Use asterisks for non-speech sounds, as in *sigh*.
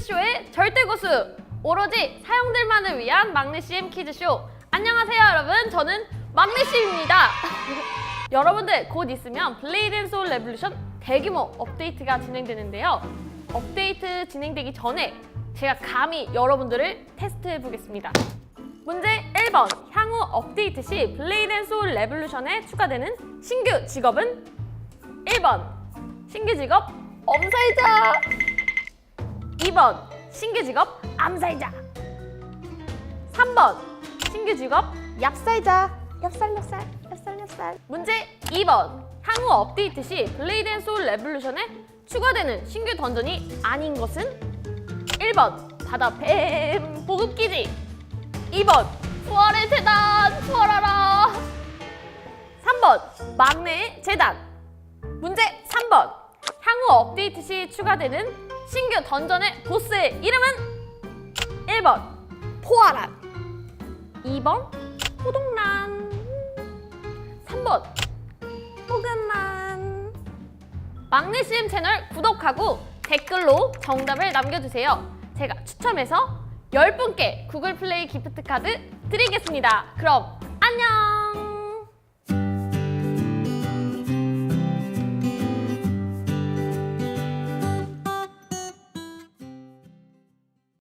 퀴즈쇼의 절대 고수 오로지 사용들만을 위한 막내 CM 퀴즈쇼. 안녕하세요 여러분. 저는 막내 CM입니다. *laughs* 여러분들 곧 있으면 블레이드 앤 소울 레볼루션 대규모 업데이트가 진행되는데요. 업데이트 진행되기 전에 제가 감히 여러분들을 테스트해 보겠습니다. 문제 1번. 향후 업데이트 시 블레이드 앤 소울 레볼루션에 추가되는 신규 직업은 1번. 신규 직업 엄살자 2번 신규 직업 암살자. 3번 신규 직업 얍살자. 얍살 얍살 얍살 얍살. 문제 2번. 향후 업데이트 시 블레이드 앤 소울 레볼루션에 추가되는 신규 던전이 아닌 것은? 1번 바다 뱀 보급기지. 2번 부활의 재단 부활하라. 3번 막내의 재단. 문제 3번 향후 업데이트 시 추가되는 신규 던전의 보스의 이름은? 1번 포아란. 2번 호동란. 3번 호근란. 막내 CM 채널 구독하고 댓글로 정답을 남겨주세요. 제가 추첨해서 10분께 구글 플레이 기프트 카드 드리겠습니다. 그럼 안녕